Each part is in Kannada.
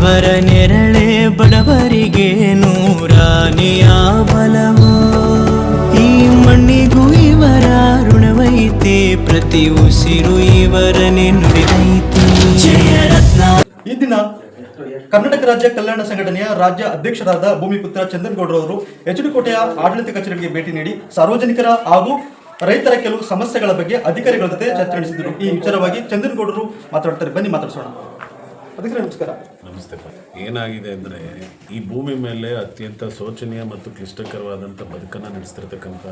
ಇವರ ನೆರಳೆ ಬಡವರಿಗೆ ನೂರಾನೆಯ ಬಲವೋ ಈ ಮಣ್ಣಿಗೂ ಇವರ ಋಣವೈತೆ ಪ್ರತಿ ಉಸಿರು ಇವರನೆ ನುಡಿದೈತೆ. ಜಯರತ್ನ. ಈ ದಿನ ಕರ್ನಾಟಕ ರಾಜ್ಯ ಕಲ್ಯಾಣ ಸಂಘಟನೆಯ ರಾಜ್ಯ ಅಧ್ಯಕ್ಷರಾದ ಭೂಮಿಪುತ್ರ ಡಿ ಕೋಟೆಯ ಆಡಳಿತ ಕಚೇರಿಗೆ ಭೇಟಿ ನೀಡಿ ಸಾರ್ವಜನಿಕರ ಹಾಗೂ ರೈತರ ಕೆಲವು ಸಮಸ್ಯೆಗಳ ಬಗ್ಗೆ ಅಧಿಕಾರಿಗಳ ಜೊತೆ ಚರ್ಚೆ ನಡೆಸಿದರು. ಈ ವಿಚಾರವಾಗಿ ಚಂದನಗೌಡರು ಮಾತಾಡ್ತಾರೆ. ಬನ್ನಿ ಮಾತಾಡ್ಸೋಣ. ಅಧಿಕಾರಿ ನಮಸ್ಕಾರ ನಮಸ್ತೆ ಏನಾಗಿದೆ ಅಂದರೆ ಈ ಭೂಮಿ ಮೇಲೆ ಅತ್ಯಂತ ಶೋಚನೀಯ ಮತ್ತು ಕ್ಲಿಷ್ಟಕರವಾದಂಥ ಬದುಕನ್ನು ನಡೆಸ್ತಿರ್ತಕ್ಕಂಥ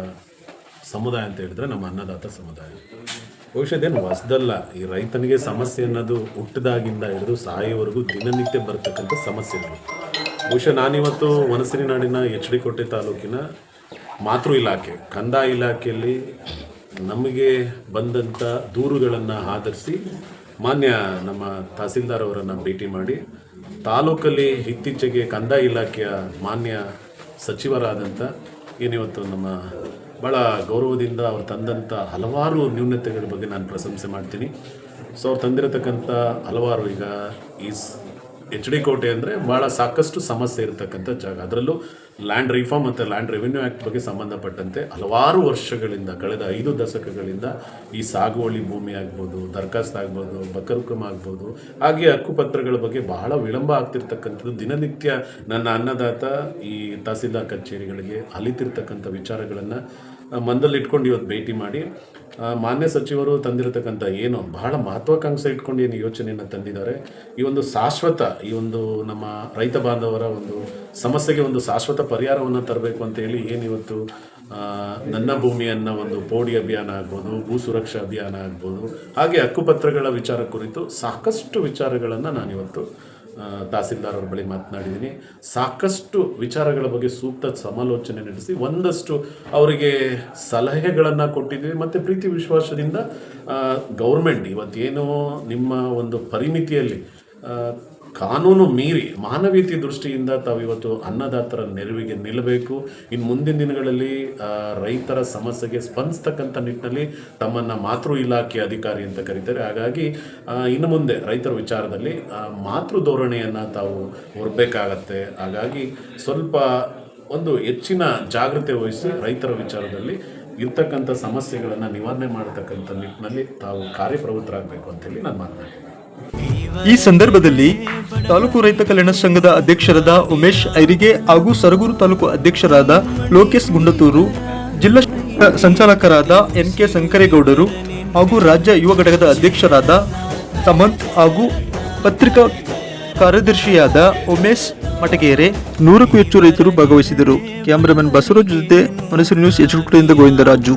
ಸಮುದಾಯ ಅಂತ ಹೇಳಿದ್ರೆ ನಮ್ಮ ಅನ್ನದಾತ ಸಮುದಾಯ. ಬಹುಶಃ ಇದೇನು ಹೊಸದಲ್ಲ. ಈ ರೈತನಿಗೆ ಸಮಸ್ಯೆ ಅನ್ನೋದು ಹುಟ್ಟಿದಾಗಿಂದ ಹಿಡಿದು ಸಾಯೋವರೆಗೂ ದಿನನಿತ್ಯ ಬರ್ತಕ್ಕಂಥ ಸಮಸ್ಯೆಗಳು ಬಹುಶಃ ನಾನಿವತ್ತು ವನಸಿರಿ ನಾಡಿನ ಎಚ್ ಡಿ ಕೋಟೆ ತಾಲೂಕಿನ ಮಾತೃ ಇಲಾಖೆ, ಕಂದಾಯ ಇಲಾಖೆಯಲ್ಲಿ ನಮಗೆ ಬಂದಂಥ ದೂರುಗಳನ್ನು ಆಧರಿಸಿ ಮಾನ್ಯ ನಮ್ಮ ತಹಸೀಲ್ದಾರ್ ಅವರನ್ನು ಭೇಟಿ ಮಾಡಿ ತಾಲೂಕಲ್ಲಿ ಇತ್ತೀಚೆಗೆ ಕಂದಾಯ ಇಲಾಖೆಯ ಮಾನ್ಯ ಸಚಿವರಾದಂಥ ಏನಿವತ್ತು ನಮ್ಮ ಭಾಳ ಗೌರವದಿಂದ ಅವ್ರು ತಂದಂಥ ಹಲವಾರು ನ್ಯೂನತೆಗಳ ಬಗ್ಗೆ ನಾನು ಪ್ರಶಂಸೆ ಮಾಡ್ತೀನಿ. ಸೊ ಅವ್ರು ತಂದಿರತಕ್ಕಂಥ ಹಲವಾರು ಈಗ ಈ ಎಚ್ ಡಿ ಕೋಟೆ ಅಂದರೆ ಭಾಳ ಸಾಕಷ್ಟು ಸಮಸ್ಯೆ ಇರತಕ್ಕಂಥ ಜಾಗ. ಅದರಲ್ಲೂ ಲ್ಯಾಂಡ್ ರಿಫಾರ್ಮ್ ಮತ್ತು ಲ್ಯಾಂಡ್ ರೆವಿನ್ಯೂ ಆ್ಯಕ್ಟ್ ಬಗ್ಗೆ ಸಂಬಂಧಪಟ್ಟಂತೆ ಹಲವಾರು ವರ್ಷಗಳಿಂದ, ಕಳೆದ ಐದು ದಶಕಗಳಿಂದ ಈ ಸಾಗುವಳಿ ಭೂಮಿ ಆಗ್ಬೋದು, ದರ್ಖಾಸ್ತ್ ಆಗ್ಬೋದು, ಬಕರುಕ್ರಮ ಆಗ್ಬೋದು, ಹಾಗೆ ಹಕ್ಕುಪತ್ರಗಳ ಬಗ್ಗೆ ಬಹಳ ವಿಳಂಬ ಆಗ್ತಿರ್ತಕ್ಕಂಥದ್ದು ದಿನನಿತ್ಯ ನನ್ನ ಅನ್ನದಾತ ಈ ತಹಸೀಲ್ದಾರ್ ಕಚೇರಿಗಳಿಗೆ ಅಲಿತಿರ್ತಕ್ಕಂಥ ವಿಚಾರಗಳನ್ನು ಮಂದಲ್ಲಿ ಇಟ್ಕೊಂಡು ಇವತ್ತು ಭೇಟಿ ಮಾಡಿ ಮಾನ್ಯ ಸಚಿವರು ತಂದಿರತಕ್ಕಂಥ ಏನು ಬಹಳ ಮಹತ್ವಾಕಾಂಕ್ಷೆ ಇಟ್ಕೊಂಡು ಏನು ಯೋಚನೆಯನ್ನು ತಂದಿದ್ದಾರೆ. ಈ ಒಂದು ಶಾಶ್ವತ ಈ ಒಂದು ನಮ್ಮ ರೈತ ಬಾಂಧವರ ಒಂದು ಸಮಸ್ಯೆಗೆ ಒಂದು ಶಾಶ್ವತ ಪರಿಹಾರವನ್ನು ತರಬೇಕು ಅಂತ ಹೇಳಿ ಏನು ಇವತ್ತು ಆ, ನನ್ನ ಭೂಮಿಯನ್ನು ಒಂದು ಪೋಡಿ ಅಭಿಯಾನ ಆಗ್ಬೋದು ಭೂ ಸುರಕ್ಷಾ ಅಭಿಯಾನ ಆಗ್ಬೋದು ಹಾಗೆ ಹಕ್ಕುಪತ್ರಗಳ ವಿಚಾರ ಕುರಿತು ಸಾಕಷ್ಟು ವಿಚಾರಗಳನ್ನು ನಾನಿವತ್ತು ತಹಸೀಲ್ದಾರ್ ಅವ್ರ ಬಳಿ ಮಾತನಾಡಿದ್ದೀನಿ. ಸಾಕಷ್ಟು ವಿಚಾರಗಳ ಬಗ್ಗೆ ಸೂಕ್ತ ಸಮಾಲೋಚನೆ ನಡೆಸಿ ಒಂದಷ್ಟು ಅವರಿಗೆ ಸಲಹೆಗಳನ್ನು ಕೊಟ್ಟಿದ್ದೀವಿ. ಮತ್ತು ಪ್ರೀತಿ ವಿಶ್ವಾಸದಿಂದ ಗೌರ್ಮೆಂಟ್ ಇವತ್ತೇನು ನಿಮ್ಮ ಒಂದು ಪರಿಮಿತಿಯಲ್ಲಿ ಕಾನೂನು ಮೀರಿ ಮಾನವೀಯತೆ ದೃಷ್ಟಿಯಿಂದ ತಾವು ಇವತ್ತು ಅನ್ನದಾತರ ನೆರವಿಗೆ ನಿಲ್ಲಬೇಕು. ಇನ್ನು ಮುಂದಿನ ದಿನಗಳಲ್ಲಿ ರೈತರ ಸಮಸ್ಯೆಗೆ ಸ್ಪಂದಿಸ್ತಕ್ಕಂಥ ನಿಟ್ಟಿನಲ್ಲಿ ತಮ್ಮನ್ನು ಮಾತೃ ಇಲಾಖೆ ಅಧಿಕಾರಿ ಅಂತ ಕರೀತಾರೆ. ಹಾಗಾಗಿ ಇನ್ನು ಮುಂದೆ ರೈತರ ವಿಚಾರದಲ್ಲಿ ಮಾತೃ ಧೋರಣೆಯನ್ನು ತಾವು ಹೊರಬೇಕಾಗತ್ತೆ ಹಾಗಾಗಿ, ಸ್ವಲ್ಪ ಒಂದು ಹೆಚ್ಚಿನ ಜಾಗ್ರತೆ ವಹಿಸಿ ರೈತರ ವಿಚಾರದಲ್ಲಿ ಇರ್ತಕ್ಕಂಥ ಸಮಸ್ಯೆಗಳನ್ನು ನಿವಾರಣೆ ಮಾಡತಕ್ಕಂಥ ನಿಟ್ಟಿನಲ್ಲಿ ತಾವು ಕಾರ್ಯಪ್ರವೃತ್ತರಾಗಬೇಕು ಅಂತೇಳಿ ನಾನು ಮಾತನಾಡ್ತೀನಿ. ಈ ಸಂದರ್ಭದಲ್ಲಿ ತಾಲೂಕು ರೈತ ಕಲ್ಯಾಣ ಸಂಘದ ಅಧ್ಯಕ್ಷರಾದ ಉಮೇಶ್ ಐರಿಗೆ ಹಾಗೂ ಸರಗೂರು ತಾಲೂಕು ಅಧ್ಯಕ್ಷರಾದ ಲೋಕೇಶ್ ಗುಂಡತೂರು ಜಿಲ್ಲಾ ಸಂಚಾಲಕರಾದ ಎನ್ ಕೆ ಶಂಕರೇಗೌಡರು ಹಾಗೂ ರಾಜ್ಯ ಯುವ ಘಟಕದ ಅಧ್ಯಕ್ಷರಾದ ಸಮಂತ್ ಹಾಗೂ ಪತ್ರಿಕಾ ಕಾರ್ಯದರ್ಶಿಯಾದ ಉಮೇಶ್ ಮಟಗೇರೆ ನೂರಕ್ಕೂ ಹೆಚ್ಚು ರೈತರು ಭಾಗವಹಿಸಿದರು. ಕ್ಯಾಮರಾಮನ್ ಬಸವರಾಜ್ ಜೊತೆ ಮನಸ್ಸು ನ್ಯೂಸ್ ಎಚ್ ಗೋವಿಂದರಾಜು.